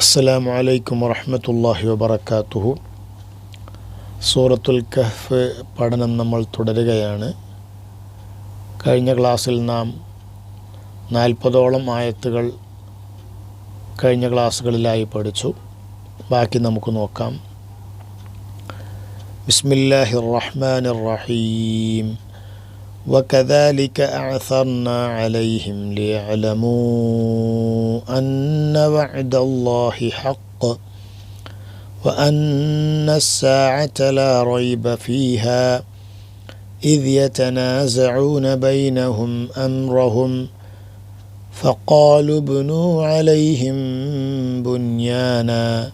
അസ്സലാം അലൈക്കും വറഹമത്തല്ലാഹി വബർക്കാത്തുഹു സൂറത്തുൽ കഹ്ഫ് പഠനം നമ്മൾ തുടരുകയാണ്. കഴിഞ്ഞ ക്ലാസ്സിൽ നാം നാൽപ്പതോളം ആയത്തുകൾ കഴിഞ്ഞ ക്ലാസ്സുകളിലായി പഠിച്ചു. ബാക്കി നമുക്ക് നോക്കാം. ബിസ്മില്ലാഹിർ റഹ്മാനിർ റഹീം. وكذلك أعثرنا عليهم ليعلموا أن وعد الله حق وأن الساعة لا ريب فيها إذ يتنازعون بينهم أمرهم فقالوا ابنوا عليهم بنيانا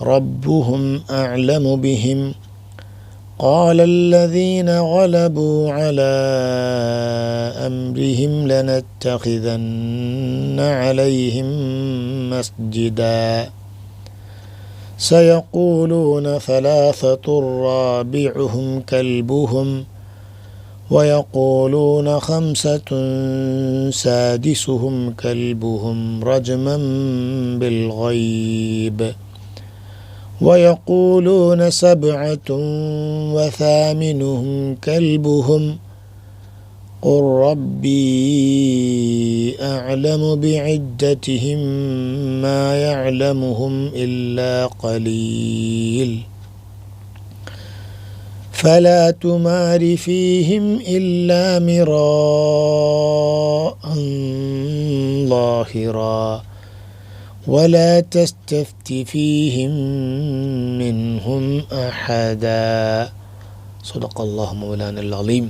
ربهم أعلم بهم. قال الذين غلبوا على أمرهم لنتخذن عليهم مسجدا. سيقولون ثلاثة رابعهم كلبهم ويقولون خمسة سادسهم كلبهم رجما بالغيب. ويقولون سبعة وثامنهم كلبهم. قل ربي أعلم بعدتهم ما يعلمهم إلا قليل. فلا تمار فيهم إلا مراء ظاهرا. ولا تستفت فيهم منهم أحدا صدق الله مولانا العظيم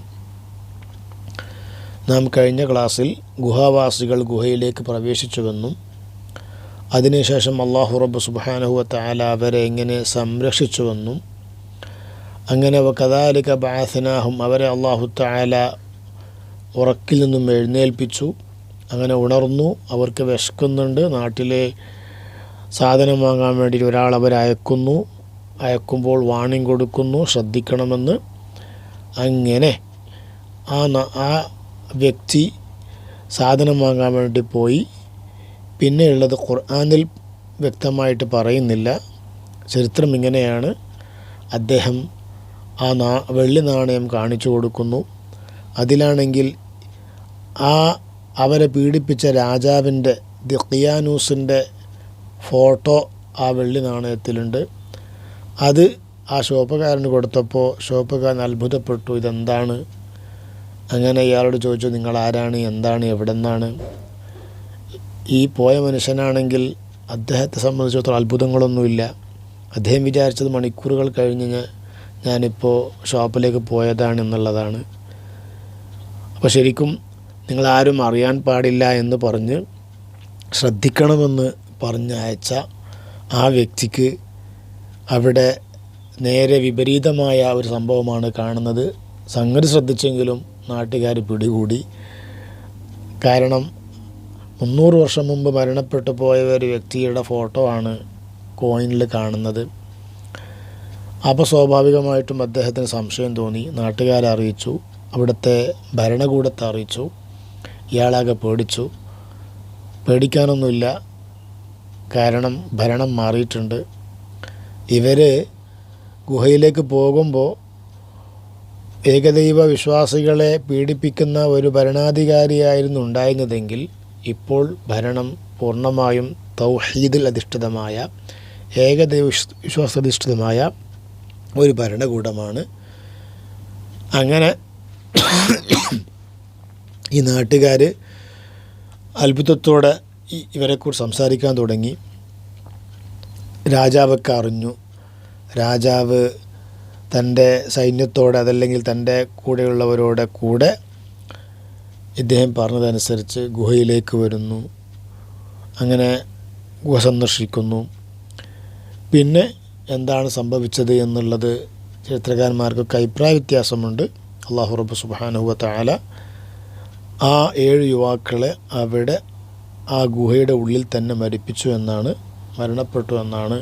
നാം കഴിഞ്ഞ ക്ലാസ്സിൽ ഗുഹാവാസികൾ ഗുഹയിലേക്ക് പ്രവേശിച്ചുവെന്നും അതിനുശേഷം അള്ളാഹു റബ്ബ് സുബാനഹുവ താല അവരെ എങ്ങനെ സംരക്ഷിച്ചുവെന്നും അങ്ങനെ കഥാലിക ബാസനാഹും അവരെ അള്ളാഹു താല ഉറക്കിൽ നിന്നും എഴുന്നേൽപ്പിച്ചു അങ്ങനെ ഉണർന്നു. അവർക്ക് വിശക്കുന്നുണ്ട്. നാട്ടിലെ സാധനം വാങ്ങാൻ വേണ്ടി ഒരാൾ അയക്കുന്നു. അയക്കുമ്പോൾ വാണിംഗ് കൊടുക്കുന്നു. ശ്രദ്ധിക്കണമെന്ന്. അങ്ങനെ ആ ആ വ്യക്തി സാധനം വാങ്ങാൻ വേണ്ടി പോയി. പിന്നെയുള്ളത് ഖുർആാനിൽ വ്യക്തമായിട്ട് പറയുന്നില്ല. ചരിത്രം ഇങ്ങനെയാണ്. അദ്ദേഹം ആ നാ വെള്ളി നാണയം കാണിച്ചു കൊടുക്കുന്നു. അതിലാണെങ്കിൽ ആ അവരെ പീഡിപ്പിച്ച രാജാവിന്റെ ദിഖിയാനൂസിന്റെ ഫോട്ടോ ആ വെള്ളി നാണയത്തിലുണ്ട്. അത് ആ ഷോപ്പുകാരന് കൊടുത്തപ്പോൾ ഷോപ്പുകാരൻ അത്ഭുതപ്പെട്ടു ഇതെന്താണ്? അങ്ങനെ ഇയാളോട് ചോദിച്ചു നിങ്ങൾ ആരാണ് എന്താണ്? എവിടെ നിന്നാണ് ഈ പോയ മനുഷ്യനാണെങ്കിൽ അദ്ദേഹത്തെ സംബന്ധിച്ചിടത്തോളം അത്ഭുതങ്ങളൊന്നുമില്ല. അദ്ദേഹം വിചാരിച്ചത് മണിക്കൂറുകൾ കഴിഞ്ഞ് ഞാനിപ്പോൾ ഷോപ്പിലേക്ക് പോയതാണ് എന്നുള്ളതാണ്. അപ്പോൾ ശരിക്കും നിങ്ങളാരും അറിയാൻ പാടില്ല എന്ന് പറഞ്ഞ് ശ്രദ്ധിക്കണമെന്ന് പറഞ്ഞയച്ച ആ വ്യക്തിക്ക് അവിടെ നേരെ വിപരീതമായ ഒരു സംഭവമാണ് കാണുന്നത്. സംഗതി ശ്രദ്ധിച്ചെങ്കിലും നാട്ടുകാർ പിടികൂടി. കാരണം മുന്നൂറ് വർഷം മുമ്പ് മരണപ്പെട്ടു പോയ ഒരു വ്യക്തിയുടെ ഫോട്ടോ ആണ് കോയിനിൽ കാണുന്നത്. അപ്പോൾ സ്വാഭാവികമായിട്ടും അദ്ദേഹത്തിന് സംശയം തോന്നി. നാട്ടുകാരെ അറിയിച്ചു. അവിടുത്തെ ഭരണകൂടത്തെ അറിയിച്ചു. ഇയാളാകെ പേടിച്ചു. പേടിക്കാനൊന്നുമില്ല. കാരണം ഭരണം മാറിയിട്ടുണ്ട്. ഇവർ ഗുഹയിലേക്ക് പോകുമ്പോൾ ഏകദൈവ വിശ്വാസികളെ പീഡിപ്പിക്കുന്ന ഒരു ഭരണാധികാരിയായിരുന്നു ഉണ്ടായിരുന്നതെങ്കിൽ ഇപ്പോൾ ഭരണം പൂർണമായും തൗഹീദിൽ അധിഷ്ഠിതമായ ഏകദൈവ വിശ്വാസാധിഷ്ഠിതമായ ഒരു ഭരണകൂടമാണ്. അങ്ങനെ ഈ നാട്ടുകാർ അത്ഭുതത്തോടെ ഇവരെക്കുറിച്ച് സംസാരിക്കാൻ തുടങ്ങി. രാജാവൊക്കെ അറിഞ്ഞു. രാജാവ് തന്റെ സൈന്യത്തോടെ അതല്ലെങ്കിൽ തന്റെ കൂടെയുള്ളവരോടെ കൂടെ ഇദ്ദേഹം പറഞ്ഞതനുസരിച്ച് ഗുഹയിലേക്ക് വരുന്നു. അങ്ങനെ ഗുഹ സന്ദർശിക്കുന്നു. പിന്നെ എന്താണ് സംഭവിച്ചത് എന്നുള്ളത് ചരിത്രകാരന്മാർക്കൊക്കെ അഭിപ്രായ വ്യത്യാസമുണ്ട്. അള്ളാഹു റബ്ബ് സുബാനുഹ താല ആ ഏഴ് യുവാക്കളെ അവിടെ ആ ഗുഹയുടെ ഉള്ളിൽ തന്നെ മരിപ്പിച്ചു എന്നാണ് മരണപ്പെട്ടു എന്നാണ്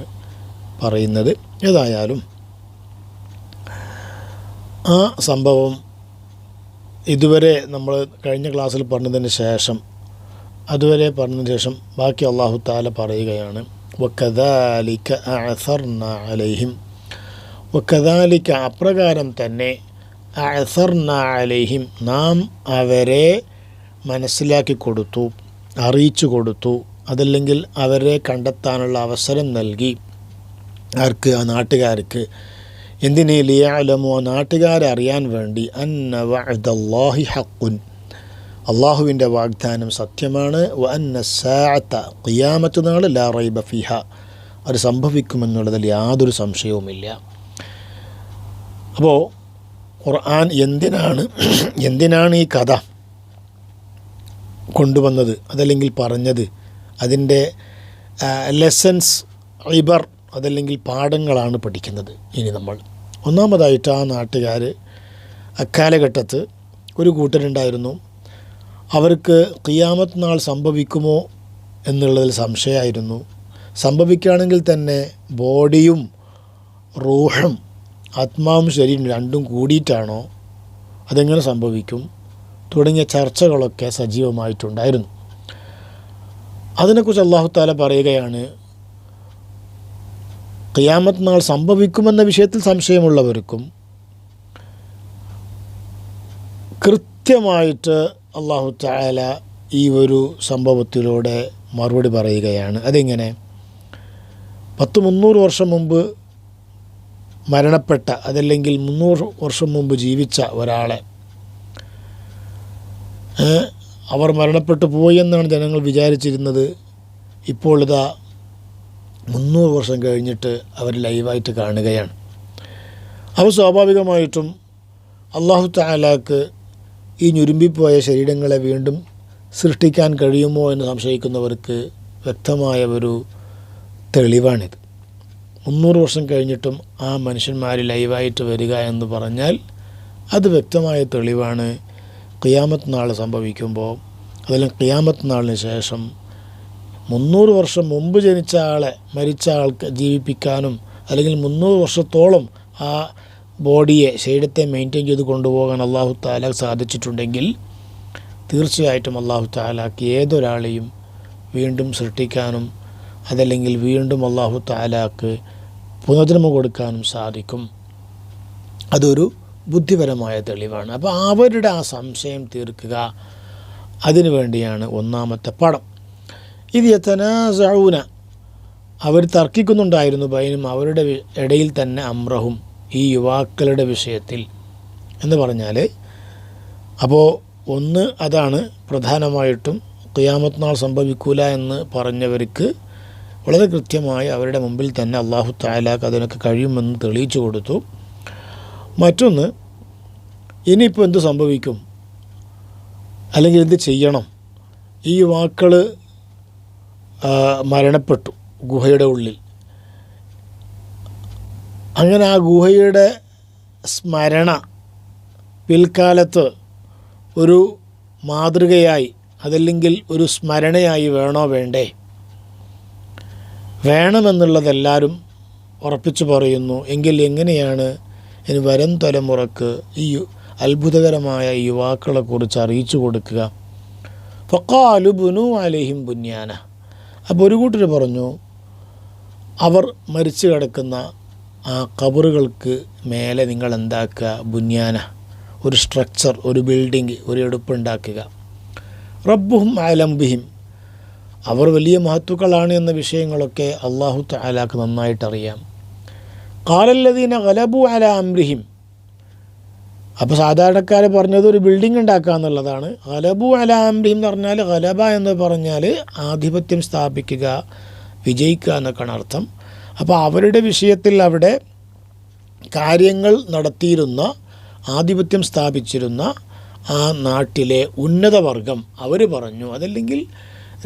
പറയുന്നത്. ഏതായാലും ആ സംഭവം ഇതുവരെ നമ്മൾ കഴിഞ്ഞ ക്ലാസ്സിൽ പറഞ്ഞതിന് ശേഷം അതുവരെ പറഞ്ഞതിന് ശേഷം ബാക്കി അള്ളാഹു താല പറയുകയാണ് വക്കദാലിക്ക അഅസർന അലൈഹിം. വക്കദാലിക്ക അപ്രകാരം തന്നെ അഅസർന അലൈഹിം. നാം അവരെ മനസ്സിലാക്കി കൊടുത്തു അറിയിച്ചു കൊടുത്തു അതല്ലെങ്കിൽ അവരെ കണ്ടെത്താനുള്ള അവസരം നൽകി. ആർക്ക്? ആ നാട്ടുകാർക്ക്. എന്തിനേ? ലിയാലമോ നാട്ടുകാരെ അറിയാൻ വേണ്ടി. അന്ന ഹക്കുൻ അള്ളാഹുവിന്റെ വാഗ്ദാനം സത്യമാണ്. വ അന്ന സാഅത്ത ഖിയാമത്ത് നാൾ ലാ റൈബ അത് സംഭവിക്കുമെന്നുള്ളതിൽ യാതൊരു സംശയവുമില്ല. അപ്പോൾ ഖുർആൻ എന്തിനാണ്? എന്തിനാണ് ഈ കഥ? കൊണ്ടുവന്നത് അതല്ലെങ്കിൽ പറഞ്ഞത്. അതിന്റെ ലെസൻസ് ഇബർ അതല്ലെങ്കിൽ പാഠങ്ങളാണ് പഠിക്കുന്നത്. ഇനി നമ്മൾ ഒന്നാമതായിട്ട് ആ നാട്ടുകാർ അക്കാലഘട്ടത്ത് ഒരു കൂട്ടരുണ്ടായിരുന്നു. അവർക്ക് ഖിയാമത്ത് നാൾ സംഭവിക്കുമോ എന്നുള്ളതിൽ സംശയമായിരുന്നു. സംഭവിക്കുകയാണെങ്കിൽ തന്നെ ബോഡിയും റൂഹും ആത്മാവും ശരീരം രണ്ടും കൂടിയിട്ടാണോ അതെങ്ങനെ സംഭവിക്കും? തുടങ്ങിയ ചർച്ചകളൊക്കെ സജീവമായിട്ടുണ്ടായിരുന്നു. അതിനെക്കുറിച്ച് അള്ളാഹു താല പറയുകയാണ് ഖിയാമത്ത് നാൾ സംഭവിക്കുമെന്ന വിഷയത്തിൽ സംശയമുള്ളവർക്കും കൃത്യമായിട്ട് അള്ളാഹു താല ഈ ഒരു സംഭവത്തിലൂടെ മറുപടി പറയുകയാണ്. അതെങ്ങനെ പത്ത് മുന്നൂറ് വർഷം മുമ്പ് മരണപ്പെട്ട അതല്ലെങ്കിൽ മുന്നൂറ് വർഷം മുമ്പ് ജീവിച്ച ഒരാളെ അവർ മരണപ്പെട്ടു പോയി എന്നാണ് ജനങ്ങൾ വിചാരിച്ചിരുന്നത്. ഇപ്പോൾ ഇതാ മുന്നൂറ് വർഷം കഴിഞ്ഞിട്ട് അവർ ലൈവായിട്ട് കാണുകയാണ്. അവ സ്വാഭാവികമായിട്ടും അള്ളാഹു താലാക്ക് ഈ ഞുരുമ്പിപ്പോയ ശരീരങ്ങളെ വീണ്ടും സൃഷ്ടിക്കാൻ കഴിയുമോ എന്ന് സംശയിക്കുന്നവർക്ക് വ്യക്തമായ ഒരു തെളിവാണിത്. മുന്നൂറ് വർഷം കഴിഞ്ഞിട്ടും ആ മനുഷ്യന്മാർ ലൈവായിട്ട് വരിക എന്ന് പറഞ്ഞാൽ അത് വ്യക്തമായ തെളിവാണ് ഖിയാമത്ത് നാൾ സംഭവിക്കുമ്പോൾ അതെല്ലാം ഖിയാമത്ത് നാളിന് ശേഷം മുന്നൂറ് വർഷം മുമ്പ് ജനിച്ച ആളെ മരിച്ച ആൾക്ക് ജീവിപ്പിക്കാനും അല്ലെങ്കിൽ മുന്നൂറ് വർഷത്തോളം ആ ബോഡിയെ ശരീരത്തെ മെയിന്റെയിൻ ചെയ്ത് കൊണ്ടുപോകാൻ അള്ളാഹു താല സാധിച്ചിട്ടുണ്ടെങ്കിൽ തീർച്ചയായിട്ടും അള്ളാഹു താലാക്ക് ഏതൊരാളെയും വീണ്ടും സൃഷ്ടിക്കാനും അതല്ലെങ്കിൽ വീണ്ടും അള്ളാഹു താലാക്ക് പുനർജന്മം കൊടുക്കാനും സാധിക്കും. അതൊരു ബുദ്ധിപരമായ തെളിവാണ്. അപ്പോൾ അവരുടെ ആ സംശയം തീർക്കുക അതിനു വേണ്ടിയാണ് ഒന്നാമത്തെ പടം. ഇത് യത്തനാസൂന അവർ തർക്കിക്കുന്നുണ്ടായിരുന്നു ബൈനും അവരുടെ ഇടയിൽ തന്നെ അമ്രഹും ഈ യുവാക്കളുടെ വിഷയത്തിൽ എന്ന് പറഞ്ഞാൽ അപ്പോൾ ഒന്ന് അതാണ് പ്രധാനമായിട്ടും ഖിയാമത്ത് നാൾ സംഭവിക്കൂല എന്ന് പറഞ്ഞവർക്ക് വളരെ കൃത്യമായി അവരുടെ മുമ്പിൽ തന്നെ അള്ളാഹു താലാക്ക് അതിനൊക്കെ കഴിയുമെന്ന് തെളിയിച്ചു കൊടുത്തു. മറ്റൊന്ന് ഇനിയിപ്പോൾ എന്ത് സംഭവിക്കും? അല്ലെങ്കിൽ എന്ത് ചെയ്യണം? ഈ യുവാക്കൾ മരണപ്പെട്ടു ഗുഹയുടെ ഉള്ളിൽ. അങ്ങനെ ആ ഗുഹയുടെ സ്മരണ പിൽക്കാലത്ത് ഒരു മാതൃകയായി അതല്ലെങ്കിൽ ഒരു സ്മരണയായി വേണോ വേണ്ടേ? വേണമെന്നുള്ളതെല്ലാവരും ഉറപ്പിച്ചു പറയുന്നു. എങ്കിൽ എങ്ങനെയാണ് ഇനി വരും തലമുറയ്ക്ക് ഈ അത്ഭുതകരമായ യുവാക്കളെ കുറിച്ച് അറിയിച്ചു കൊടുക്കുക. ഫക്കാലു ബുനു അലഹിം ബുന്യാന. അപ്പോൾ ഒരു കൂട്ടർ പറഞ്ഞു അവർ മരിച്ചു കിടക്കുന്ന ആ കബറുകൾക്ക് മേലെ നിങ്ങൾ എന്താക്കുക? ബുന്യാന. ഒരു സ്ട്രക്ചർ ഒരു ബിൽഡിംഗ് ഒരു എടുപ്പുണ്ടാക്കുക റബ്ബുഹും അലംബിഹിം അവർ വലിയ മഹത്തുക്കളാണ് എന്ന വിഷയങ്ങളൊക്കെ അള്ളാഹു താലാക്ക് നന്നായിട്ടറിയാം. കാലല്ലതീന ഗലബു അല അംരിഹിം. അപ്പോൾ സാധാരണക്കാർ പറഞ്ഞത് ഒരു ബിൽഡിംഗ് ഉണ്ടാക്കുക എന്നുള്ളതാണ്. ഗലബു അല അംരിഹിം എന്ന് പറഞ്ഞാൽ ഗലബ എന്ന് പറഞ്ഞാൽ ആധിപത്യം സ്ഥാപിക്കുക വിജയിക്കുക എന്നൊക്കെയാണ് അർത്ഥം. അപ്പോൾ അവരുടെ വിഷയത്തിൽ അവിടെ കാര്യങ്ങൾ നടത്തിയിരുന്ന ആധിപത്യം സ്ഥാപിച്ചിരുന്ന ആ നാട്ടിലെ ഉന്നതവർഗം അവർ പറഞ്ഞു. അതല്ലെങ്കിൽ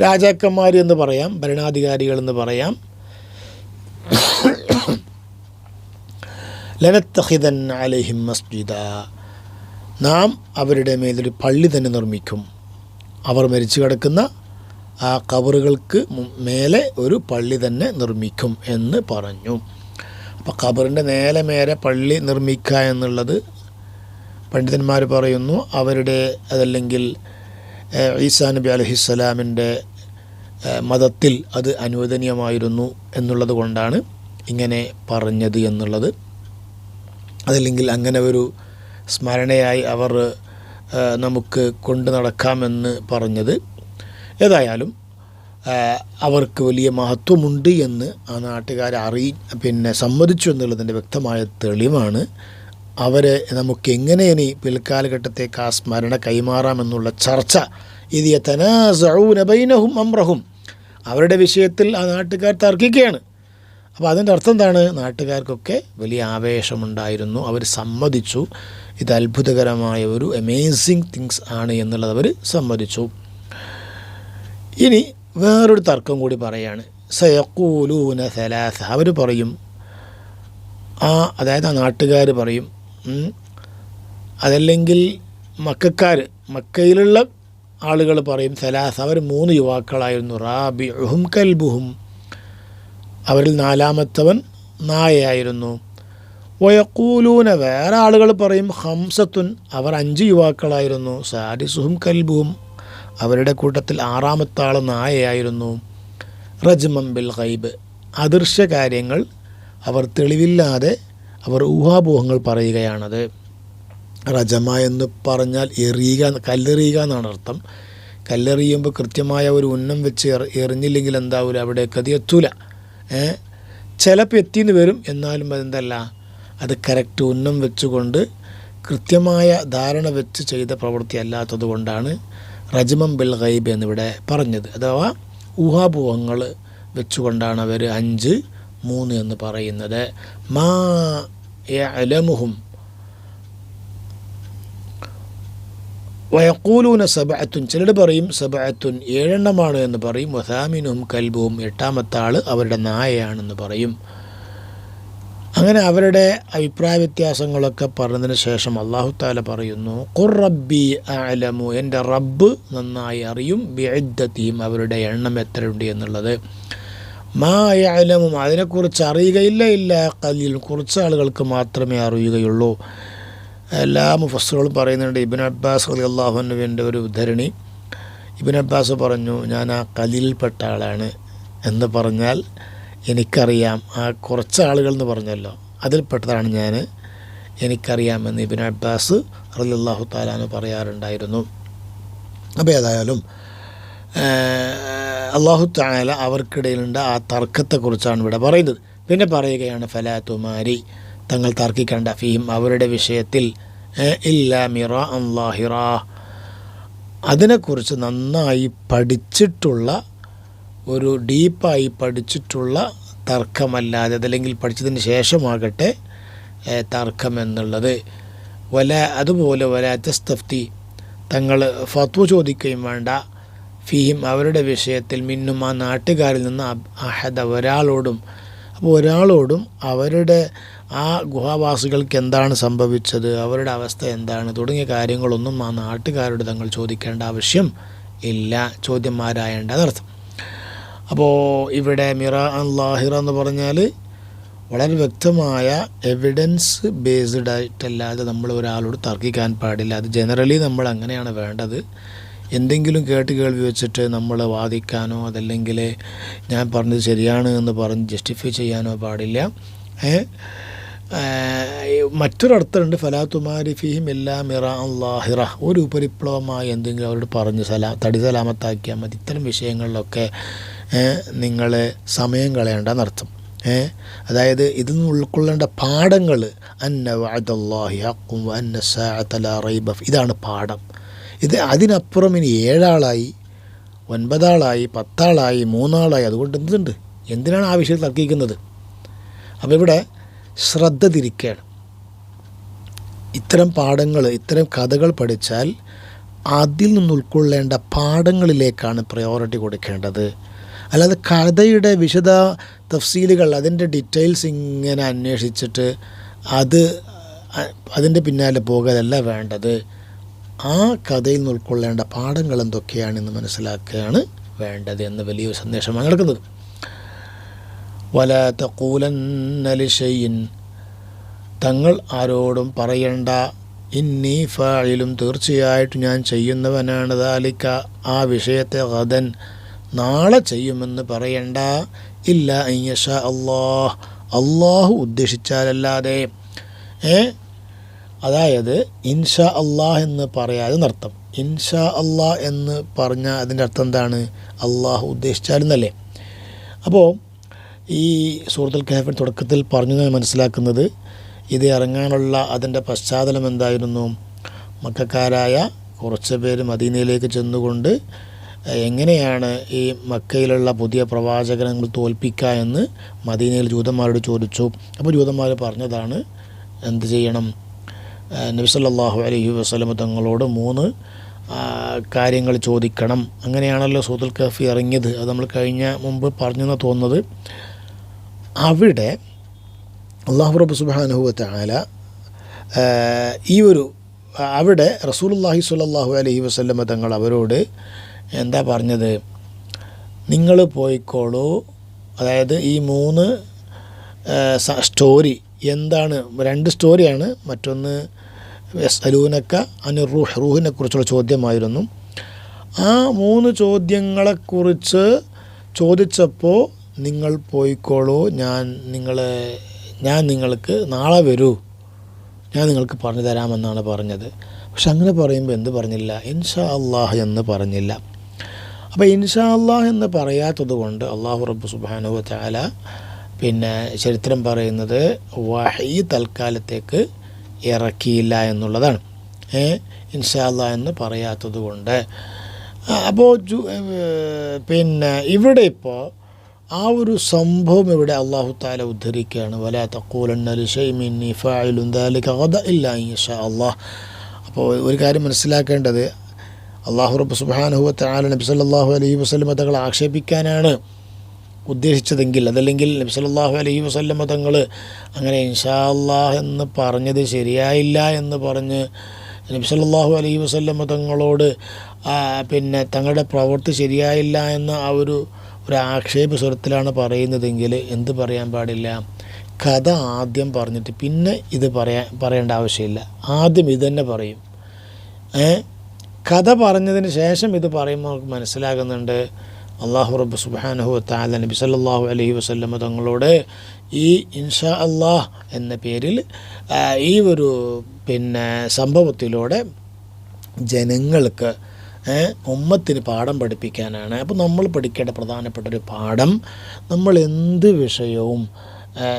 രാജാക്കന്മാർ എന്ന് പറയാം ഭരണാധികാരികളെന്ന് പറയാം. ലനത്തഹിതൻ അലഹിം മസ്ജിദ. നാം അവരുടെ മേലൊരു പള്ളി തന്നെ നിർമ്മിക്കും. അവർ മരിച്ചു കിടക്കുന്ന ആ കബറുകൾക്ക് മേലെ ഒരു പള്ളി തന്നെ നിർമ്മിക്കും എന്ന് പറഞ്ഞു. അപ്പോൾ കബറിന്റെ നേരെ മേലെ പള്ളി നിർമ്മിക്കുക എന്നുള്ളത് പണ്ഡിതന്മാർ പറയുന്നു. അവരുടെ അതല്ലെങ്കിൽ ഈസാ നബി അലഹിസ്സലാമിന്റെ മതത്തിൽ അത് അനുവദനീയമായിരുന്നു എന്നുള്ളത് കൊണ്ടാണ് ഇങ്ങനെ പറഞ്ഞത് എന്നുള്ളത്. അതല്ലെങ്കിൽ അങ്ങനെ ഒരു സ്മരണയായി അവർ നമുക്ക് കൊണ്ടു നടക്കാമെന്ന് പറഞ്ഞത്. ഏതായാലും അവർക്ക് വലിയ മഹത്വമുണ്ട് എന്ന് ആ നാട്ടുകാരെ അറിയി പിന്നെ സമ്മതിച്ചു എന്നുള്ളതിന്റെ വ്യക്തമായ തെളിവാണ്. അവരെ നമുക്ക് എങ്ങനെ ഇനി പിൽക്കാലഘട്ടത്തേക്ക് ആ സ്മരണ കൈമാറാമെന്നുള്ള ചർച്ച. ഇത് യതനാസഊന അമ്രഹും അവരുടെ വിഷയത്തിൽ ആ നാട്ടുകാർ തർക്കിക്കുകയാണ്. അപ്പോൾ അതിന്റെ അർത്ഥം എന്താണ്? നാട്ടുകാർക്കൊക്കെ വലിയ ആവേശമുണ്ടായിരുന്നു. അവർ സമ്മതിച്ചു. ഇത് അത്ഭുതകരമായ ഒരു അമേസിങ് തിങ്സ് ആണ് എന്നുള്ളത് അവർ സമ്മതിച്ചു. ഇനി വേറൊരു തർക്കം കൂടി പറയാണ്. സയക്കൂലൂന സലാസ. അവർ പറയും ആ അതായത് ആ നാട്ടുകാർ പറയും അതല്ലെങ്കിൽ മക്കാർ മക്കയിലുള്ള ആളുകൾ പറയും സലാസ. അവർ മൂന്ന് യുവാക്കളായിരുന്നു. റാബിഹും കൽബുഹും. അവരിൽ നാലാമത്തവൻ നായയായിരുന്നു. വയക്കൂലൂന വേറെ ആളുകൾ പറയും ഹംസത്തുൻ അവർ അഞ്ച് യുവാക്കളായിരുന്നു. സാരിസുഹും കൽബുവും അവരുടെ കൂട്ടത്തിൽ ആറാമത്തെ ആൾ നായയായിരുന്നു. റജ്മം ബിൽ ഖൈബ് അദൃശ്യ കാര്യങ്ങൾ അവർ തെളിവില്ലാതെ അവർ ഊഹാപോഹങ്ങൾ പറയുകയാണത്. റജമ എന്ന് പറഞ്ഞാൽ എറിയുക കല്ലെറിയുക എന്നാണ് അർത്ഥം. കല്ലെറിയുമ്പോൾ കൃത്യമായ ഒരു ഉന്നം വെച്ച് എറിഞ്ഞില്ലെങ്കിൽ എന്താവില്ല അവിടെ അത് എത്തൂല. ചിലപ്പോൾ എത്തിയെന്ന് വരും. എന്നാലും അതെന്തല്ല. അത് കറക്റ്റ് ഉന്നം വെച്ചുകൊണ്ട് കൃത്യമായ ധാരണ വെച്ച് ചെയ്ത പ്രവൃത്തി അല്ലാത്തത് കൊണ്ടാണ് റജ്മം ബിൽ ഗൈബ് എന്നിവിടെ പറഞ്ഞത്. അഥവാ ഊഹാഭൂഹങ്ങൾ വെച്ചുകൊണ്ടാണ് അവർ അഞ്ച് മൂന്ന് എന്ന് പറയുന്നത്. മാ യഅലമുഹും വയക്കൂലൂന സബഅത്തുൻ. ചിലർ പറയും സബഅത്തുൻ ഏഴെണ്ണമാണ് എന്ന് പറയും. വസാമിനും കൽബുവും എട്ടാമത്തെ ആൾ അവരുടെ നായയാണെന്ന് പറയും. അങ്ങനെ അവരുടെ അഭിപ്രായ വ്യത്യാസങ്ങളൊക്കെ പറഞ്ഞതിന് ശേഷം അള്ളാഹു താല പറയുന്നു ഖുറബി അലമു എന്റെ റബ്ബ് നന്നായി അറിയും. ബിഅദ്ദത്തിയും അവരുടെ എണ്ണം എത്രയുണ്ട് എന്നുള്ളത്. മാ അലമും അതിനെക്കുറിച്ച് അറിയുകയില്ല. ഇല്ല കല്ലിൽ കുറച്ച് ആളുകൾക്ക് മാത്രമേ അറിയുകയുള്ളൂ. എല്ലാ മുഫസ്സുകളും പറയുന്നുണ്ട് ഇബിൻ അബ്ബാസ് അലി അള്ളാഹുനുവിന്റെ ഒരു ഉദ്ധരണി ഇബിൻ അബ്ബാസ് പറഞ്ഞു ഞാൻ ആ കലിൽപ്പെട്ട ആളാണ്. എന്ന് പറഞ്ഞാൽ എനിക്കറിയാം. ആ കുറച്ച് ആളുകൾ എന്ന് പറഞ്ഞല്ലോ അതിൽപ്പെട്ടതാണ് ഞാൻ. എനിക്കറിയാമെന്ന് ഇബിൻ അബ്ബാസ് അലി അള്ളാഹു താലാന്ന് പറയാറുണ്ടായിരുന്നു. അപ്പോൾ ഏതായാലും അള്ളാഹു താല അവർക്കിടയിലുണ്ട് ആ തർക്കത്തെക്കുറിച്ചാണ് ഇവിടെ പറയുന്നത്. പിന്നെ പറയുകയാണ് ഫലാത്തുമാരി തങ്ങൾ തർക്കിക്കേണ്ട ഫീം അവരുടെ വിഷയത്തിൽ അതിനെക്കുറിച്ച് നന്നായി പഠിച്ചിട്ടുള്ള ഒരു ഡീപ്പായി പഠിച്ചിട്ടുള്ള തർക്കമല്ലാതെ അതല്ലെങ്കിൽ പഠിച്ചതിന് ശേഷമാകട്ടെ തർക്കം എന്നുള്ളത് വല അതുപോലെ വല തസ്തഫ്തി തങ്ങൾ ഫത്വ ചോദിക്കുകയും വേണ്ട. ഫീം അവരുടെ വിഷയത്തിൽ മിന്നും ആ നാട്ടുകാരിൽ നിന്ന് അഹദ ഒരാളോടും അപ്പോൾ ഒരാളോടും അവരുടെ ആ ഗുഹാവാസികൾക്ക് എന്താണ് സംഭവിച്ചത്? അവരുടെ അവസ്ഥ എന്താണ്? തുടങ്ങിയ കാര്യങ്ങളൊന്നും ആ നാട്ടുകാരോട് തങ്ങൾ ചോദിക്കേണ്ട ആവശ്യം ഇല്ല. ചോദ്യന്മാരായേണ്ട എന്നർത്ഥം. അപ്പോൾ ഇവിടെ മിറ അല്ലാഹിറ എന്ന് പറഞ്ഞാൽ വളരെ വ്യക്തമായ എവിഡൻസ് ബേസ്ഡ് ആയിട്ടല്ലാതെ നമ്മൾ ഒരാളോട് തർക്കിക്കാൻ പാടില്ല. അത് ജനറലി നമ്മൾ അങ്ങനെയാണ് വേണ്ടത്. എന്തെങ്കിലും കേട്ട് കേൾവി വെച്ചിട്ട് നമ്മൾ വാദിക്കാനോ അതല്ലെങ്കിൽ ഞാൻ പറഞ്ഞത് ശരിയാണ് എന്ന് പറഞ്ഞ് ജസ്റ്റിഫൈ ചെയ്യാനോ പാടില്ല. മറ്റൊരർത്ഥമുണ്ട് ഫലാത്തുമാരി ഫിഹിം എല്ലാ മിറ അള്ളാഹിറ ഒരു ഉപരിപ്ലവമായി എന്തെങ്കിലും അവരോട് പറഞ്ഞ് സലാം തടി സലാമത്താക്കിയാൽ മതി. ഇത്തരം വിഷയങ്ങളിലൊക്കെ നിങ്ങൾ സമയം കളയേണ്ടെന്നർത്ഥം അതായത് ഇതിൽ നിന്ന് ഉൾക്കൊള്ളേണ്ട പാഠങ്ങൾ അന്ന ഇതാണ് പാഠം. ഇത് അതിനപ്പുറം ഇനി ഏഴാളായി ഒൻപതാളായി പത്താളായി മൂന്നാളായി അതുകൊണ്ട് എന്തുണ്ട്? എന്തിനാണ് ആ വിഷയം തർക്കിക്കുന്നത്? അപ്പോൾ ഇവിടെ ശ്രദ്ധ തിരിക്കുകയാണ് ഇത്തരം പാഠങ്ങൾ ഇത്തരം കഥകൾ പഠിച്ചാൽ അതിൽ നിന്ന് ഉൾക്കൊള്ളേണ്ട പാഠങ്ങളിലേക്കാണ് പ്രയോറിറ്റി കൊടുക്കേണ്ടത്. അല്ലാതെ കഥയുടെ വിശദ തഫ്സീലുകൾ അതിന്റെ ഡീറ്റെയിൽസ് ഇങ്ങനെ അന്വേഷിച്ചിട്ട് അത് അതിന്റെ പിന്നാലെ പോകലല്ല വേണ്ടത്. ആ കഥയിൽ നിന്ന് ഉൾക്കൊള്ളേണ്ട പാഠങ്ങൾ എന്തൊക്കെയാണെന്ന് മനസ്സിലാക്കുകയാണ് വേണ്ടത് എന്ന വലിയൊരു സന്ദേശമാണ് നടക്കുന്നത്. വല തങ്ങൾ ആരോടും പറയണ്ട. ഇന്നി ഫായിലും തീർച്ചയായിട്ടും ഞാൻ ചെയ്യുന്നവനാണ് ദാലിക്ക. ആ വിഷയത്തെ ഗദൻ നാളെ ചെയ്യുമെന്ന് പറയണ്ട. ഇല്ല അയ്യഷ അള്ളാഹ് അള്ളാഹു ഉദ്ദേശിച്ചാലല്ലാതെ. ഏ? അതായത് ഇൻഷാ അള്ളാഹ് എന്ന് പറയാതെ നർത്ഥം ഇൻഷാ അള്ളാഹ് എന്ന് പറഞ്ഞാൽ അതിന്റെ അർത്ഥം എന്താണ്? അള്ളാഹു ഉദ്ദേശിച്ചാലെന്നല്ലേ. അപ്പോൾ ഈ സൂറത്തുൽ കഹഫിൻ തുടക്കത്തിൽ പറഞ്ഞു ഞാൻ മനസ്സിലാക്കുന്നത് ഇത് ഇറങ്ങാനുള്ള അതിന്റെ പശ്ചാത്തലം എന്തായിരുന്നു? മക്കാരായ കുറച്ച് പേര് മദീനയിലേക്ക് ചെന്നുകൊണ്ട് എങ്ങനെയാണ് ഈ മക്കയിലുള്ള പുതിയ പ്രവാചകനങ്ങൾ തോൽപ്പിക്കുക എന്ന് മദീനയിൽ ജൂതന്മാരോട് ചോദിച്ചു. അപ്പോൾ ജൂതന്മാർ പറഞ്ഞതാണ് എന്ത് ചെയ്യണം? നബി അലഹി വസല്ലമ തങ്ങളോട് മൂന്ന് കാര്യങ്ങൾ ചോദിക്കണം. അങ്ങനെയാണല്ലോ സൂത്തുൽ കഫി ഇറങ്ങിയത്. അത് നമ്മൾ കഴിഞ്ഞ മുമ്പ് പറഞ്ഞെന്ന് തോന്നുന്നത്. അവിടെ അള്ളാഹു റബ്ബ് സുബ്ഹാനഹു ആല ഈ ഒരു അവിടെ റസൂലുള്ളാഹി സ്വല്ലല്ലാഹു അലൈഹി വസല്ലമ തങ്ങൾ അവരോട് എന്താ പറഞ്ഞത്? നിങ്ങൾ പോയിക്കോളൂ. അതായത് ഈ മൂന്ന് സ്റ്റോറി എന്താണ്? രണ്ട് സ്റ്റോറിയാണ് മറ്റൊന്ന് അലൂനക്ക അനു റൂഹ് റൂഹിനെ കുറിച്ചുള്ള ചോദ്യമായിരുന്നു. ആ മൂന്ന് ചോദ്യങ്ങളെക്കുറിച്ച് ചോദിച്ചപ്പോൾ നിങ്ങൾ പോയിക്കോളൂ. ഞാൻ നിങ്ങളെ ഞാൻ നിങ്ങൾക്ക് നാളെ വരൂ. ഞാൻ നിങ്ങൾക്ക് പറഞ്ഞു തരാമെന്നാണ് പറഞ്ഞത്. പക്ഷെ അങ്ങനെ പറയുമ്പോൾ എന്ത് പറഞ്ഞില്ല? ഇൻഷാ അള്ളാഹ് എന്ന് പറഞ്ഞില്ല. അപ്പോൾ ഇൻഷാ അള്ളാഹ് എന്ന് പറയാത്തത് കൊണ്ട് അള്ളാഹു റബ്ബ് സുബാനു ചാല പിന്നെ ചരിത്രം പറയുന്നത് വഹി തൽക്കാലത്തേക്ക് ഇറക്കിയില്ല എന്നുള്ളതാണ്. ഏ ഇൻഷാ അള്ളാഹ് എന്ന് പറയാത്തത് കൊണ്ട്. അപ്പോൾ പിന്നെ ഇവിടെ ഇപ്പോൾ ആ ഒരു സംഭവം ഇവിടെ അള്ളാഹു താല ഉദ്ധരിക്കുകയാണ്. വല അള്ളാഹ് അപ്പോൾ ഒരു കാര്യം മനസ്സിലാക്കേണ്ടത് അള്ളാഹു റബ്ബ് സുബാനുഹു താല നബി സല്ലല്ലാഹു അലൈഹി വസ്ലം തങ്ങൾ ആക്ഷേപിക്കാനാണ് ഉദ്ദേശിച്ചതെങ്കിൽ അതല്ലെങ്കിൽ നബി സല്ലല്ലാഹു അലൈഹി വസ്ലമ തങ്ങൾ അങ്ങനെ ഇൻഷാ അള്ളാഹ് എന്ന് പറഞ്ഞത് ശരിയായില്ല എന്ന് പറഞ്ഞ് നബി സല്ലല്ലാഹു അലൈഹി വസ്ലമ തങ്ങളോട് പിന്നെ തങ്ങളുടെ പ്രവൃത്തി ശരിയായില്ല എന്ന് ആ ഒരു ഒരു ആക്ഷേപ സ്വരത്തിലാണ് പറയുന്നതെങ്കിൽ എന്ത് പറയാൻ പാടില്ല? കഥ ആദ്യം പറഞ്ഞിട്ട് പിന്നെ ഇത് പറയാൻ പറയേണ്ട ആവശ്യമില്ല. ആദ്യം ഇതുതന്നെ പറയും. കഥ പറഞ്ഞതിന് ശേഷം ഇത് പറയുമ്പോൾ നമുക്ക് മനസ്സിലാകുന്നുണ്ട് അള്ളാഹു റബ്ബ് സുബാനഹു താല നബി സല്ലാഹു അലഹി വസല്ലമ തങ്ങളോട് ഈ ഇൻഷാ അള്ളാഹ് എന്ന പേരിൽ ഈ ഒരു പിന്നെ സംഭവത്തിലൂടെ ജനങ്ങൾക്ക് ഉമ്മത്തിന് പാഠം പഠിപ്പിക്കാനാണ്. അപ്പോൾ നമ്മൾ പഠിക്കേണ്ട പ്രധാനപ്പെട്ട ഒരു പാഠം നമ്മൾ എന്ത് വിഷയവും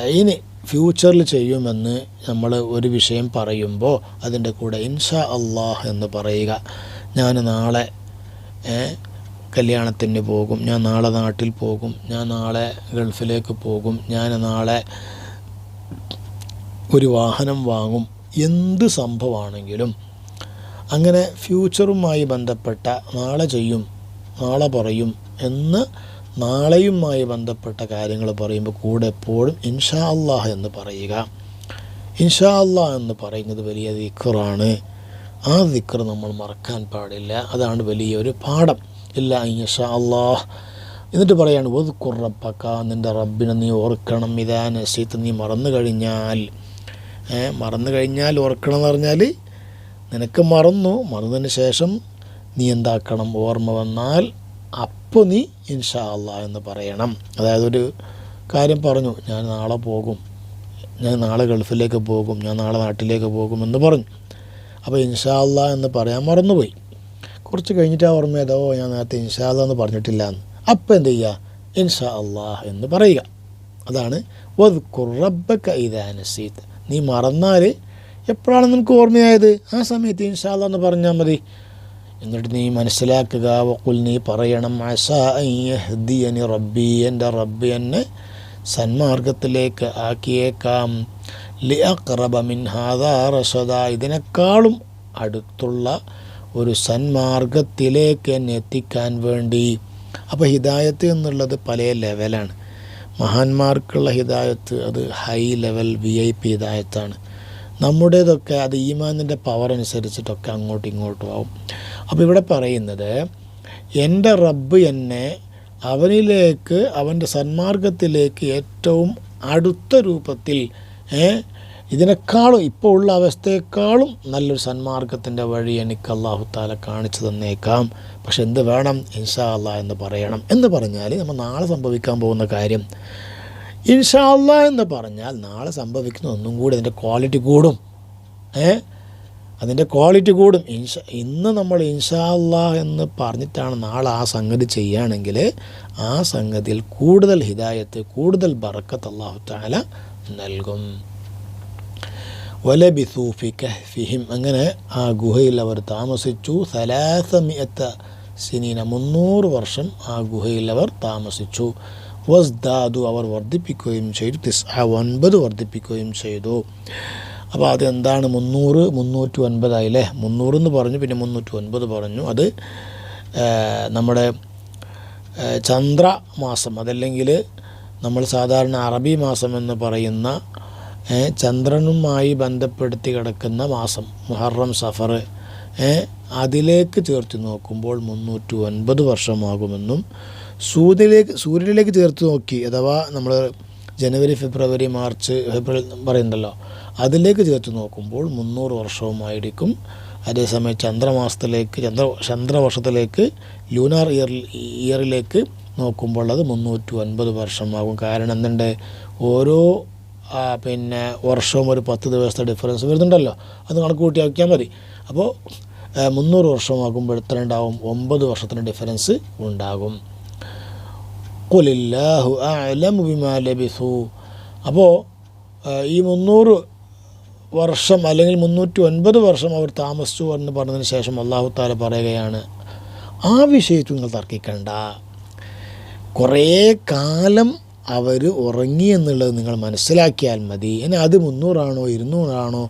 ഇനി ഫ്യൂച്ചറിൽ ചെയ്യുമെന്ന് നമ്മൾ ഒരു വിഷയം പറയുമ്പോൾ അതിന്റെ കൂടെ ഇൻഷാ അള്ളാഹ് എന്ന് പറയുക. ഞാൻ നാളെ കല്യാണത്തിന് പോകും. ഞാൻ നാളെ നാട്ടിൽ പോകും. ഞാൻ നാളെ ഗൾഫിലേക്ക് പോകും. ഞാൻ നാളെ ഒരു വാഹനം വാങ്ങും. എന്ത് സംഭവമാണെങ്കിലും അങ്ങനെ ഫ്യൂച്ചറുമായി ബന്ധപ്പെട്ട നാളെ ചെയ്യും നാളെ പറയും എന്ന് നാളെയുമായി ബന്ധപ്പെട്ട കാര്യങ്ങൾ പറയുമ്പോൾ കൂടെ എപ്പോഴും ഇൻഷാ അള്ളാഹ് എന്ന് പറയുക. ഇൻഷാ അള്ളാഹ് എന്ന് പറയുന്നത് വലിയ ദിക്കറാണ് ആ ദിക്കർ നമ്മൾ മറക്കാൻ പാടില്ല. അതാണ് വലിയൊരു പാഠം. ഇല്ല ഇൻഷാ അള്ളാഹ് എന്നിട്ട് പറയാണ് ഒത് കുറപ്പക്ക നിന്റെ റബ്ബിനെ നീ ഓർക്കണം. ഇതാ നസീത്ത് നീ മറന്നു കഴിഞ്ഞാൽ മറന്നു കഴിഞ്ഞാൽ ഓർക്കണം എന്ന് പറഞ്ഞാൽ നിനക്ക് മറന്നു. മറന്നതിന് ശേഷം നീ എന്താക്കണം? ഓർമ്മ വന്നാൽ അപ്പോൾ നീ ഇൻഷാ അള്ളാ എന്ന് പറയണം. അതായത് ഒരു കാര്യം പറഞ്ഞു. ഞാൻ നാളെ പോകും. ഞാൻ നാളെ ഗൾഫിലേക്ക് പോകും. ഞാൻ നാളെ നാട്ടിലേക്ക് പോകും എന്ന് പറഞ്ഞു. അപ്പോൾ ഇൻഷാ അള്ളാ എന്ന് പറയാൻ മറന്നുപോയി. കുറച്ച് കഴിഞ്ഞിട്ട് ആ ഓർമ്മ ഏതോ? ഞാൻ നേരത്തെ ഇൻഷാ അല്ല എന്ന് പറഞ്ഞിട്ടില്ല എന്ന്. അപ്പോൾ എന്ത് ചെയ്യുക? ഇൻഷാ അള്ളാഹ് എന്ന് പറയുക. അതാണ് വത് കുറബക്ക ഇതാ നസീത്ത് നീ മറന്നാൽ എപ്പോഴാണ് നിനക്ക് ഓർമ്മയായത്? ആ സമയത്ത് ഇൻഷാ അള്ളാഹ് എന്ന് പറഞ്ഞാൽ മതി. എന്നിട്ട് നീ മനസ്സിലാക്കുക വക്കുൽ നീ പറയണം അയ്യഹ്ദിയനി റബ്ബി എന്റെ റബ്ബി എന്നെ സന്മാർഗത്തിലേക്ക് ആക്കിയേക്കാം. ലി അക്റബ മിൻ ഹാദാ റസദ ഇതിനേക്കാളും അടുത്തുള്ള ഒരു സന്മാർഗത്തിലേക്ക് എന്നെ എത്തിക്കാൻ വേണ്ടി. അപ്പോൾ ഹിദായത്ത് എന്നുള്ളത് പല ലെവലാണ്. മഹാന്മാർക്കുള്ള ഹിദായത്ത് അത് high level V I P ഹിദായത്താണ്. നമ്മുടേതൊക്കെ അത് ഈമാനിന്റെ പവർ അനുസരിച്ചിട്ടൊക്കെ അങ്ങോട്ടും ഇങ്ങോട്ടും ആവും. അപ്പോൾ ഇവിടെ പറയുന്നത് എന്റെ റബ്ബ് എന്നെ അവനിലേക്ക് അവന്റെ സന്മാർഗത്തിലേക്ക് ഏറ്റവും അടുത്ത രൂപത്തിൽ ഇതിനേക്കാളും ഇപ്പോൾ ഉള്ള അവസ്ഥയെക്കാളും നല്ലൊരു സന്മാർഗത്തിന്റെ വഴി എനിക്ക് അള്ളാഹു താല കാണിച്ചു തന്നേക്കാം. പക്ഷെ എന്ത് വേണം? ഇൻഷാ അല്ലാ എന്ന് പറയണം. എന്ന് പറഞ്ഞാൽ നമ്മൾ നാളെ സംഭവിക്കാൻ പോകുന്ന കാര്യം ഇൻഷാ അല്ലാ എന്ന് പറഞ്ഞാൽ നാളെ സംഭവിക്കുന്ന ഒന്നും കൂടി അതിന്റെ ക്വാളിറ്റി കൂടും. ഏ? അതിന്റെ ക്വാളിറ്റി കൂടും. ഇൻഷ ഇന്ന് നമ്മൾ ഇൻഷാല്ല എന്ന് പറഞ്ഞിട്ടാണ് നാളെ ആ സംഗതി ചെയ്യുകയാണെങ്കിൽ ആ സംഗതിയിൽ കൂടുതൽ ഹിദായത്ത് കൂടുതൽ ബറക്കത്ത് അള്ളാഹു താല നൽകും. വലബിസൂഫി കഹ്ഫിഹിം. അങ്ങനെ ആ ഗുഹയിൽ അവർ താമസിച്ചു. സലാസമിയത്ത സിനീന മുന്നൂറ് വർഷം ആ ഗുഹയിൽ അവർ താമസിച്ചു. വസ്ദാദു അവർ വർദ്ധിപ്പിക്കുകയും ചെയ്തു. തിസ് ഒൻപത് വർദ്ധിപ്പിക്കുകയും ചെയ്തു. അപ്പോൾ അതെന്താണ് മുന്നൂറ് മുന്നൂറ്റി ഒൻപതായില്ലേ മുന്നൂറെന്ന് പറഞ്ഞു പിന്നെ മുന്നൂറ്റി ഒൻപത് പറഞ്ഞു. അത് നമ്മുടെ ചന്ദ്ര ചന്ദ്രമാസം അതല്ലെങ്കിൽ നമ്മൾ സാധാരണ അറബി മാസം എന്ന് പറയുന്ന ചന്ദ്രനുമായി ബന്ധപ്പെടുത്തി കിടക്കുന്ന മാസം മുഹറം സഫർ അതിലേക്ക് ചേർത്ത് നോക്കുമ്പോൾ മുന്നൂറ്റി ഒൻപത് വർഷമാകുമെന്നും സൂര്യനിലേക്ക് സൂര്യനിലേക്ക് ചേർത്ത് നോക്കി അഥവാ നമ്മൾ ജനുവരി ഫെബ്രുവരി മാർച്ച് ഫെബ്രുവരി പറയുന്നുണ്ടല്ലോ അതിലേക്ക് ചേർത്ത് നോക്കുമ്പോൾ മുന്നൂറ് വർഷവുമായിരിക്കും. അതേസമയം ചന്ദ്രമാസത്തിലേക്ക് ചന്ദ്ര ചന്ദ്രവർഷത്തിലേക്ക് ലൂനാർ ഇയർ ഇയറിലേക്ക് നോക്കുമ്പോൾ അത് മുന്നൂറ്റി ഒൻപത് വർഷമാകും. കാരണം എന്തുണ്ട്? ഓരോ പിന്നെ വർഷവും ഒരു പത്ത് ദിവസത്തെ ഡിഫറൻസ് വരുന്നുണ്ടല്ലോ. അത് കണക്ക് കൂട്ടി ആക്കിയാൽ മതി. അപ്പോൾ മുന്നൂറ് വർഷമാകുമ്പോൾ എത്ര ഉണ്ടാവും ഒമ്പത് വർഷത്തിന് ഡിഫറൻസ് ഉണ്ടാകും. കുലില്ലാഹു അലമു ബിമാ ലബിസു. അപ്പോൾ ഈ മുന്നൂറ് വർഷം അല്ലെങ്കിൽ മുന്നൂറ്റി ഒൻപത് വർഷം അവർ താമസിച്ചു എന്ന് പറഞ്ഞതിന് ശേഷം അള്ളാഹു താല പറയുകയാണ് ആ വിഷയത്തിൽ നിങ്ങൾ തർക്കിക്കണ്ട. കുറേ കാലം അവർ ഉറങ്ങി എന്നുള്ളത് നിങ്ങൾ മനസ്സിലാക്കിയാൽ മതി. ഇനി അത് മുന്നൂറാണോ ഇരുന്നൂറാണോ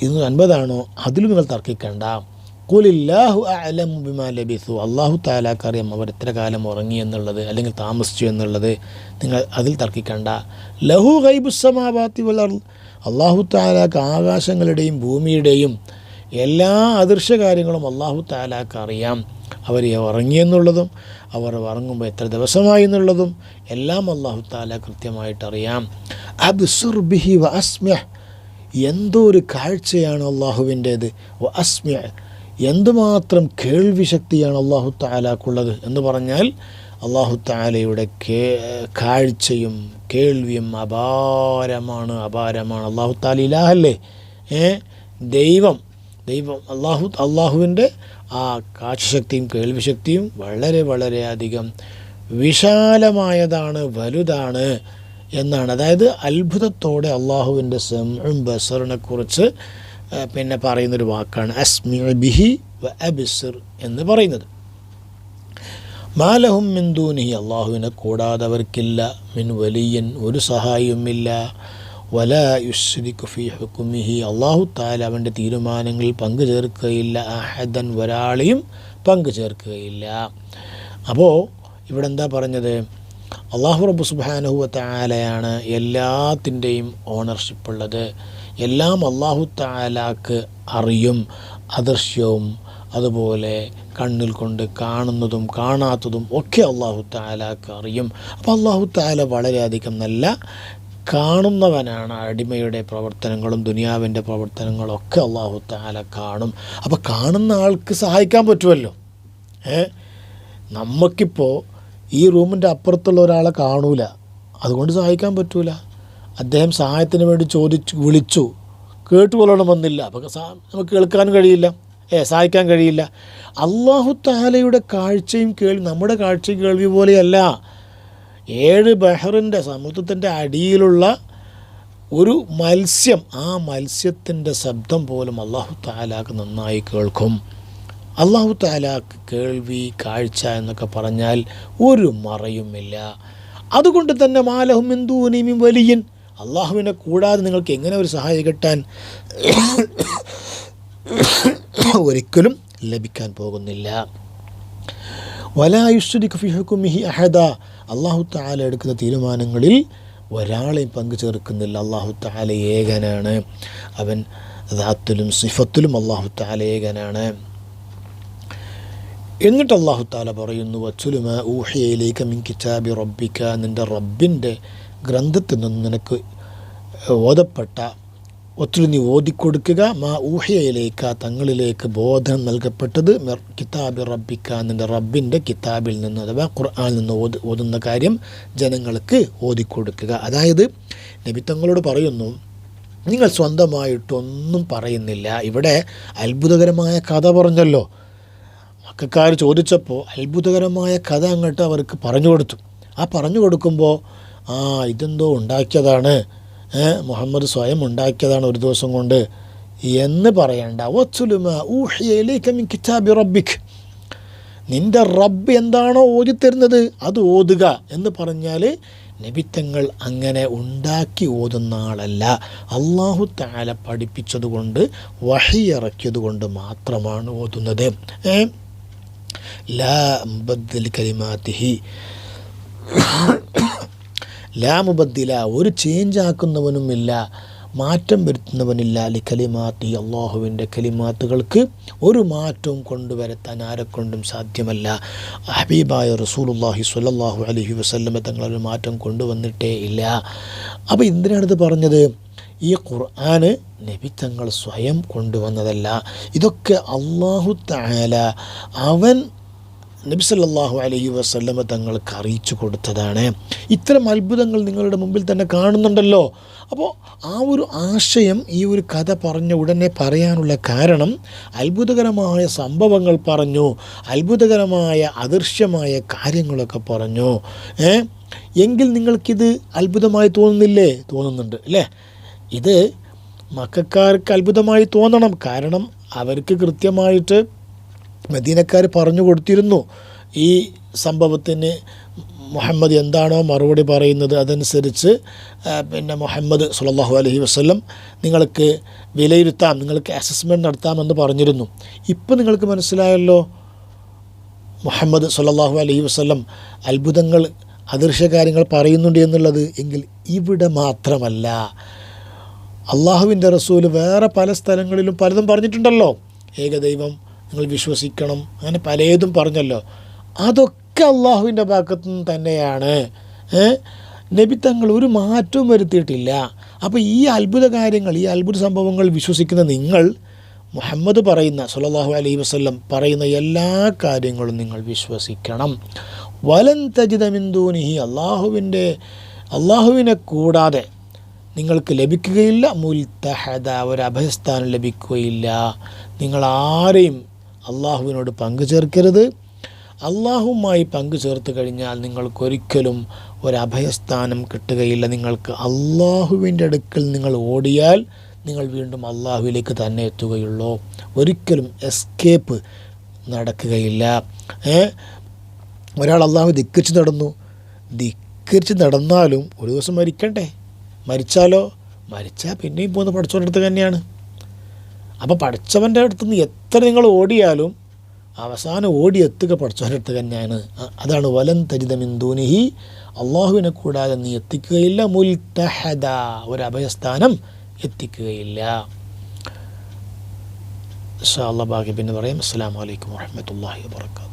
ഇരുന്നൂറ്റി അൻപതാണോ അതിലും നിങ്ങൾ തർക്കിക്കണ്ട. കുലില്ലാഹു അലമു ബിമാ ലബിസു. അള്ളാഹു താലാക്കറിയാം അവർ എത്ര കാലം ഉറങ്ങി എന്നുള്ളത് അല്ലെങ്കിൽ താമസിച്ചു എന്നുള്ളത് നിങ്ങൾ അതിൽ തർക്കിക്കണ്ട. ലഹു ഗൈബുസമാവാത്തി വളർ അള്ളാഹു താലാക്ക് ആകാശങ്ങളുടെയും ഭൂമിയുടെയും എല്ലാ അദൃശ്യ കാര്യങ്ങളും അള്ളാഹു താലാക്ക് അറിയാം. അവർ ഉറങ്ങിയെന്നുള്ളതും അവർ ഉറങ്ങുമ്പോൾ എത്ര ദിവസമായി എന്നുള്ളതും എല്ലാം അള്ളാഹു താല കൃത്യമായിട്ട് അറിയാം. അബ്സുർ ബിഹി വ അസ്മ്യ എന്തോ ഒരു കാഴ്ചയാണ് അള്ളാഹുവിന്റേത് അസ്മ്യ എന്തുമാത്രം കേൾവി ശക്തിയാണ് അള്ളാഹു താലാക്കുള്ളത് എന്ന് പറഞ്ഞാൽ അള്ളാഹു താലയുടെ കേ കാഴ്ചയും കേൾവിയും അപാരമാണ് അപാരമാണ്. അള്ളാഹു താല ഇലാഹല്ലേ? ഏ? ദൈവം ദൈവം അള്ളാഹു അള്ളാഹുവിന്റെ ആ കാഴ്ചശക്തിയും കേൾവിശക്തിയും വളരെ വളരെ അധികം വിശാലമായതാണ് വലുതാണ് എന്നാണ്. അതായത് അത്ഭുതത്തോടെ അള്ളാഹുവിന്റെ സെമും ബസറിനെ കുറിച്ച് ആ, പിന്നെ പറയുന്നൊരു വാക്കാണ് അസ്മി ബിഹി വ അബിസിർ എന്ന് പറയുന്നത്. മാലഹും മിന്ദൂനി അള്ളാഹുവിനെ കൂടാതെ അവർക്കില്ല. മിൻ വലിയൻ ഒരു സഹായിയുമില്ല. വല യുശ്രിക്കു ഫി ഹുക്കുമിഹി അള്ളാഹു താല അവന്റെ തീരുമാനങ്ങളിൽ പങ്കു ചേർക്കുകയില്ല. അഹദൻ ഒരാളെയും പങ്കു ചേർക്കുകയില്ല. അപ്പോൾ ഇവിടെ എന്താ പറഞ്ഞത്? അള്ളാഹു റബ്ബു സുബാനഹുവ താലയാണ് എല്ലാത്തിന്റെയും ഓണർഷിപ്പ് ഉള്ളത് എല്ലാം അള്ളാഹു താലാക്ക് അറിയും അദൃശ്യവും അതുപോലെ കണ്ണിൽ കൊണ്ട് കാണുന്നതും കാണാത്തതും ഒക്കെ അള്ളാഹു താലാക്ക് അറിയും. അപ്പോൾ അള്ളാഹു താല വളരെയധികം നല്ല കാണുന്നവനാണ്. അടിമയുടെ പ്രവർത്തനങ്ങളും ദുനിയാവിന്റെ പ്രവർത്തനങ്ങളും ഒക്കെ അള്ളാഹു താല കാണും. അപ്പോൾ കാണുന്ന ആൾക്ക് സഹായിക്കാൻ പറ്റുമല്ലോ. ഏ? നമുക്കിപ്പോൾ ഈ റൂമിന്റെ അപ്പുറത്തുള്ള ഒരാളെ കാണൂല. അതുകൊണ്ട് സഹായിക്കാൻ പറ്റൂല. അദ്ദേഹം സഹായത്തിന് വേണ്ടി ചോദിച്ചു വിളിച്ചു. കേട്ടുകൊള്ളണം വന്നില്ല നമുക്ക് കേൾക്കാൻ കഴിയില്ല. ഏ സഹായിക്കാൻ കഴിയില്ല. അള്ളാഹു താലയുടെ കാഴ്ചയും കേൾവി നമ്മുടെ കാഴ്ചയും കേൾവി പോലെയല്ല. ഏഴ് ബഹറിന്റെ സമുദ്രത്തിന്റെ അടിയിലുള്ള ഒരു മത്സ്യം ആ മത്സ്യത്തിന്റെ ശബ്ദം പോലും അള്ളാഹു താലാക്ക് നന്നായി കേൾക്കും. അള്ളാഹു താലാക്ക് കേൾവി കാഴ്ച എന്നൊക്കെ പറഞ്ഞാൽ ഒരു മറയുമില്ല. അതുകൊണ്ട് തന്നെ മാലഹും എന്തൂനിയും വലിയൻ. അള്ളാഹുവിനെ കൂടാതെ നിങ്ങൾക്ക് എങ്ങനെ ഒരു സഹായം കിട്ടാൻ ഒരിക്കലും ലഭിക്കാൻ പോകുന്നില്ല. ഫിഹുക്കുമിഹി അഹദ. അള്ളാഹു താല എടുക്കുന്ന തീരുമാനങ്ങളിൽ ഒരാളെയും പങ്കു ചേർക്കുന്നില്ല അള്ളാഹു താല ഏകനാണ്. അവൻ ദാത്തിലും സിഫത്തിലും അള്ളാഹു താല ഏകനാണ്. എന്നിട്ട് അള്ളാഹു താല പറയുന്നു വച്ചുലുമ ഊഹയിലേക്ക് മിൻ കിതാബി റബ്ബിക്ക നിന്റെ റബ്ബിന്റെ ഗ്രന്ഥത്തിൽ നിന്ന് നിനക്ക് ഓതപ്പെട്ട ഒത്തിരി നീ ഓതിക്കൊടുക്കുക മാ ഊഹയിലേക്ക് തങ്ങളിലേക്ക് ബോധനം നൽകപ്പെട്ടത് കിതാബ് റബ്ബിക്ക നിന്റെ റബ്ബിന്റെ കിതാബിൽ നിന്ന് അഥവാ ഖുർആാനിൽ നിന്ന് ഓത് ഓതുന്ന കാര്യം ജനങ്ങൾക്ക് ഓതിക്കൊടുക്കുക. അതായത് നബി തങ്ങളോട് പറയുന്നു നിങ്ങൾ സ്വന്തമായിട്ടൊന്നും പറയുന്നില്ല. ഇവിടെ അത്ഭുതകരമായ കഥ പറഞ്ഞല്ലോ. മക്കാർ ചോദിച്ചപ്പോൾ അത്ഭുതകരമായ കഥ അങ്ങോട്ട് അവർക്ക് പറഞ്ഞു കൊടുത്തു. ആ പറഞ്ഞു കൊടുക്കുമ്പോൾ ആ ഇതെന്തോ ഉണ്ടാക്കിയതാണ്. മുഹമ്മദ് സ്വയം ഉണ്ടാക്കിയതാണ് ഒരു ദിവസം കൊണ്ട്. എന്ന് പറയണ്ട. വത്സുലുമ ഊഹിയയിലേക്ക് മിൻ കിതാബി റബ്ബിക്. നിന്റെ റബ്ബ് എന്താണോ ഓതിത്തരുന്നത് അത് ഓതുക എന്ന് പറഞ്ഞാൽ നിമിത്തങ്ങൾ അങ്ങനെ ഉണ്ടാക്കി ഓതുന്ന ആളല്ല. അള്ളാഹു താല പഠിപ്പിച്ചതുകൊണ്ട് വഹിയിറക്കിയതുകൊണ്ട് മാത്രമാണ് ഓതുന്നത്. ലാ മുബദ്ദിൽ കലിമാത്തിഹി ലാ മുബദ്ദില ഒരു ചേഞ്ച് ആക്കുന്നവനുമില്ല മാറ്റം വരുത്തുന്നവനില്ല. ലി കലിമാത്തി അള്ളാഹുവിന്റെ കലിമാത്തുകൾക്ക് ഒരു മാറ്റവും കൊണ്ടുവരുത്താൻ ആരെക്കൊണ്ടും സാധ്യമല്ല. ഹബീബായ റസൂലുള്ളാഹി സ്വല്ലല്ലാഹു അലഹി വസല്ലമ തങ്ങളൊരു മാറ്റം കൊണ്ടുവന്നിട്ടേ ഇല്ല. അപ്പോൾ എന്തിനാണിത് പറഞ്ഞത്? ഈ ഖുർആന് നബി തങ്ങൾ സ്വയം കൊണ്ടുവന്നതല്ല. ഇതൊക്കെ അള്ളാഹു താല അവൻ നബി സല്ലല്ലാഹു അലൈഹി വസല്ലമ തങ്ങൾക്ക് അറിയിച്ചു കൊടുത്തതാണ്. ഇത്തരം അത്ഭുതങ്ങൾ നിങ്ങളുടെ മുമ്പിൽ തന്നെ കാണുന്നുണ്ടല്ലോ. അപ്പോൾ ആ ഒരു ആശയം ഈ ഒരു കഥ പറഞ്ഞ ഉടനെ പറയാനുള്ള കാരണം അത്ഭുതകരമായ സംഭവങ്ങൾ പറഞ്ഞു അത്ഭുതകരമായ അദൃശ്യമായ കാര്യങ്ങളൊക്കെ പറഞ്ഞു. ഏ? എങ്കിൽ നിങ്ങൾക്കിത് അത്ഭുതമായി തോന്നുന്നില്ലേ? തോന്നുന്നുണ്ട് അല്ലേ? ഇത് മക്കാർക്ക് അത്ഭുതമായി തോന്നണം. കാരണം അവർക്ക് കൃത്യമായിട്ട് മദീനക്കാർ പറഞ്ഞു കൊടുത്തിരുന്നു. ഈ സംഭവത്തിന് മുഹമ്മദ് എന്താണോ മറുപടി പറയുന്നത് അതനുസരിച്ച് പിന്നെ മുഹമ്മദ് സുല്ലാഹു അലഹി വസല്ലം നിങ്ങൾക്ക് വിലയിരുത്താം നിങ്ങൾക്ക് അസസ്മെന്റ് നടത്താമെന്ന് പറഞ്ഞിരുന്നു. ഇപ്പം നിങ്ങൾക്ക് മനസ്സിലായല്ലോ മുഹമ്മദ് സുല്ലാഹു അലഹി വസല്ലം അത്ഭുതങ്ങൾ അദൃശ്യ കാര്യങ്ങൾ പറയുന്നുണ്ട് എന്നുള്ളത് എങ്കിൽ ഇവിടെ മാത്രമല്ല. അള്ളാഹുവിന്റെ റസൂൽ വേറെ പല സ്ഥലങ്ങളിലും പലതും പറഞ്ഞിട്ടുണ്ടല്ലോ. ഏകദൈവം നിങ്ങൾ വിശ്വസിക്കണം. അങ്ങനെ പലതും പറഞ്ഞല്ലോ. അതൊക്കെ അള്ളാഹുവിന്റെ ഭാഗത്തു നിന്ന് തന്നെയാണ് നബി തങ്ങൾ ഒരു മാറ്റവും വരുത്തിയിട്ടില്ല. അപ്പോൾ ഈ അത്ഭുത കാര്യങ്ങൾ ഈ അത്ഭുത സംഭവങ്ങൾ വിശ്വസിക്കുന്ന നിങ്ങൾ മുഹമ്മദ് പറയുന്ന സുലല്ലാഹു അലൈഹി വസല്ലം പറയുന്ന എല്ലാ കാര്യങ്ങളും നിങ്ങൾ വിശ്വസിക്കണം. വലൻ തജിതമിന്ദൂനിഹി അള്ളാഹുവിന്റെ അള്ളാഹുവിനെ കൂടാതെ നിങ്ങൾക്ക് ലഭിക്കുകയില്ല. മുൽത്തഹദ ഒരു അഭയസ്ഥാനം ലഭിക്കുകയില്ല. നിങ്ങൾ ആരെയും അള്ളാഹുവിനോട് പങ്കു ചേർക്കരുത്. അള്ളാഹുമായി പങ്കു ചേർത്ത് കഴിഞ്ഞാൽ നിങ്ങൾക്കൊരിക്കലും ഒരഭയസ്ഥാനം കിട്ടുകയില്ല. നിങ്ങൾക്ക് അള്ളാഹുവിന്റെ അടുക്കൽ നിങ്ങൾ ഓടിയാൽ നിങ്ങൾ വീണ്ടും അള്ളാഹുവിലേക്ക് തന്നെ എത്തുകയുള്ളൂ. ഒരിക്കലും എസ്കേപ്പ് നടക്കുകയില്ല. ഒരാൾ അള്ളാഹു ധിക്കരിച്ച് നടന്നു. ധിക്കരിച്ച് നടന്നാലും ഒരു ദിവസം മരിക്കണ്ടേ? മരിച്ചാലോ? മരിച്ചാൽ പിന്നെയും പോകുന്ന പഠിച്ചോണ്ടടുത്ത് തന്നെയാണ്. അപ്പോൾ പഠിച്ചവന്റെ അടുത്ത് നിന്ന് എത്ര നിങ്ങൾ ഓടിയാലും അവസാനം ഓടിയെത്തുക പഠിച്ചവന്റെ അടുത്ത് തന്നെയാണ്. അതാണ് വലൻ തരിതമിന്ദൂനിഹി അള്ളാഹുവിനെ കൂടാതെ നീ എത്തിക്കുകയില്ല. മുൽത്തഹദ ഒരു അഭയസ്ഥാനം എത്തിക്കുകയില്ല. ഇൻഷാ അള്ളാഹ് ബാക്കി പിന്നെ പറയാം. അസ്സാം വലൈക്കും വാഹമത്തല്ലാഹി വാബർക്കാത്തു